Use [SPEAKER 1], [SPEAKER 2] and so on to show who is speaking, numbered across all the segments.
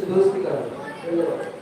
[SPEAKER 1] Deus te garante.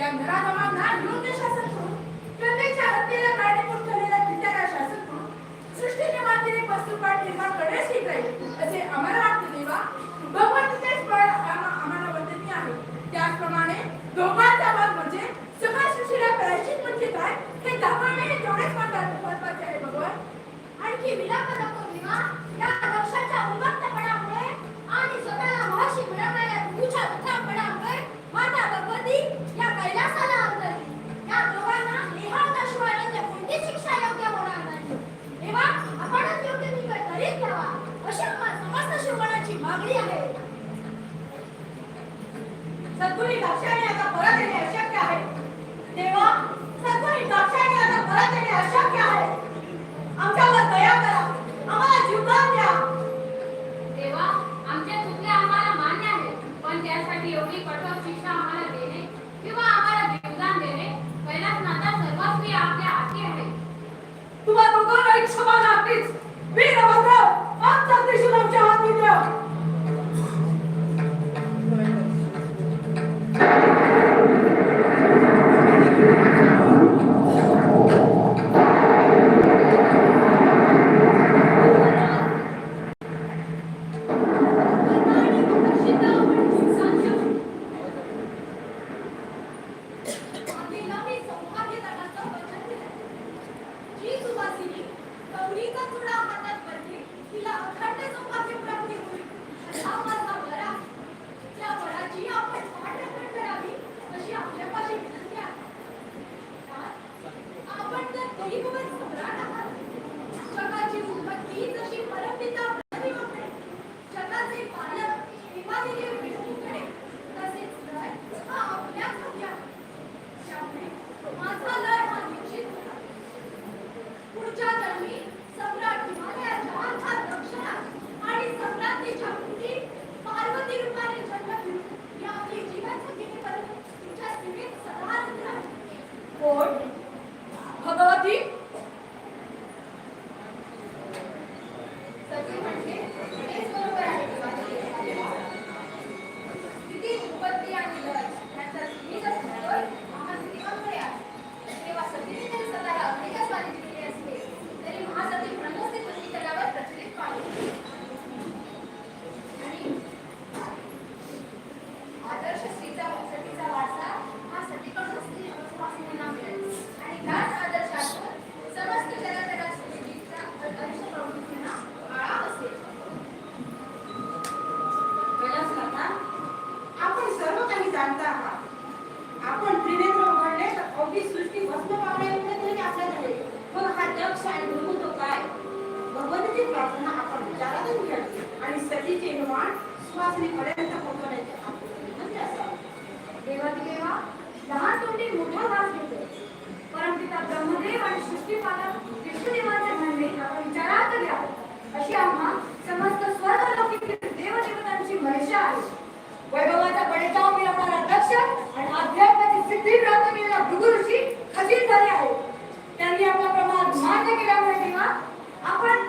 [SPEAKER 1] या
[SPEAKER 2] नराधमांना योग्य शासन करून प्रत्येकच्या हत्येला कारणीभूत ठरलेल्या पित्याला शासन करून सृष्टीने मातेने पस्तुपाठ निर्माण करणेच ठीक राहील असे आम्हाला वाटते देवा भगवंतीचेच आम्हाला वंदनीय आहे. त्याचप्रमाणे दोघांचा भाग म्हणजे समाज सृष्टीला करायची म्हणजे काय हे दाखवणे हे तेवढेच आहे भगवान.
[SPEAKER 3] आणखी विलंब नको विमा या लक्षाच्या उन्मत्तपणामुळे आणि स्वतःला महर्षी मिळवणाऱ्या तुझ्या उत्तमपणामुळे माता भगवती या कैलासाला अंतरली या दोघांना निहाळल्याशिवाय अन्य कोणती शिक्षा योग्य होणार नाही. तेव्हा आपणच योग्य निकट करीत घ्यावा अशी आम्हा समस्त शिवगणाची मागणी आहे.
[SPEAKER 4] सद्गुणी दाक्षायणी आता परत येणे अशक्य आहे. देवा सद्गुणी दाक्षायणी आता परत येणे अशक्य आहे. आमच्यावर दया करा. आम्हाला जीवदान द्या.
[SPEAKER 5] तेव्हा
[SPEAKER 4] दोघांनाही क्षमा लागतेच वीरभद्र आमचा त्रिशूल आमच्या हात द्या भगवती
[SPEAKER 3] आणि सतीचे
[SPEAKER 2] निर्माण सुवासिनीपर्यंत पोहोचवण्याचे आपले विनंती म्हणजे असावी
[SPEAKER 3] देवाती देवा लहान तोंडी मोठा वास घेते. परमपिता ब्रह्मदेव आणि सृष्टीपालक विष्णुदेवाचे म्हणणे आपण विचारात घ्यावे अशी आम्हा समस्त स्वर्ग स्वर्गलोकीतील देवदेवतांची मनीषा आहे.
[SPEAKER 4] वैभवाचा बळीचाव मिळवणारा दक्ष आणि अध्यात्माची सिद्धी प्राप्त केलेला भृगु ऋषी खचित झाले आहे त्यांनी आपला प्रमाण मान्य केल्यामुळे तेव्हा आपण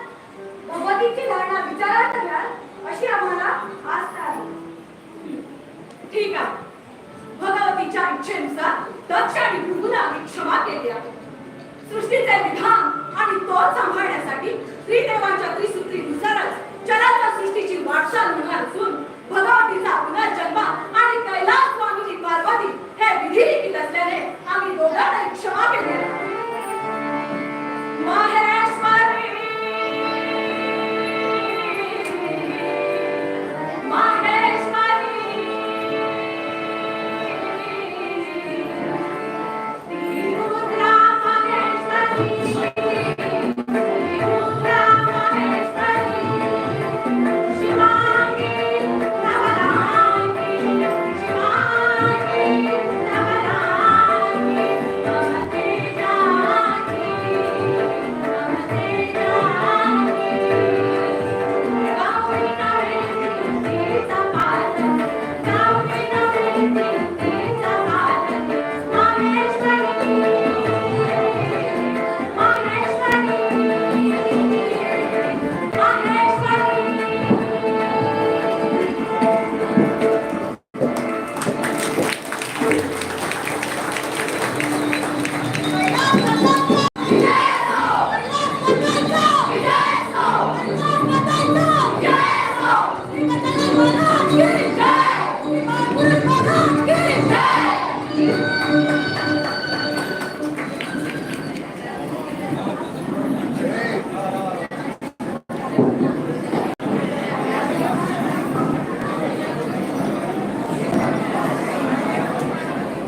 [SPEAKER 4] भगवतीची धारणा विचारात घ्याल. अशी आम्हाला आस्था आहे.
[SPEAKER 2] ठीक आहे. भगवतीच्या इच्छेनुसार दक्ष आणि भृगुला आम्ही क्षमा केली आहे. सृष्टीचे विधान आणि तो सांभाळण्यासाठी त्रिदेवांच्या त्रिसूत्रीनुसारच चराचर सृष्टीची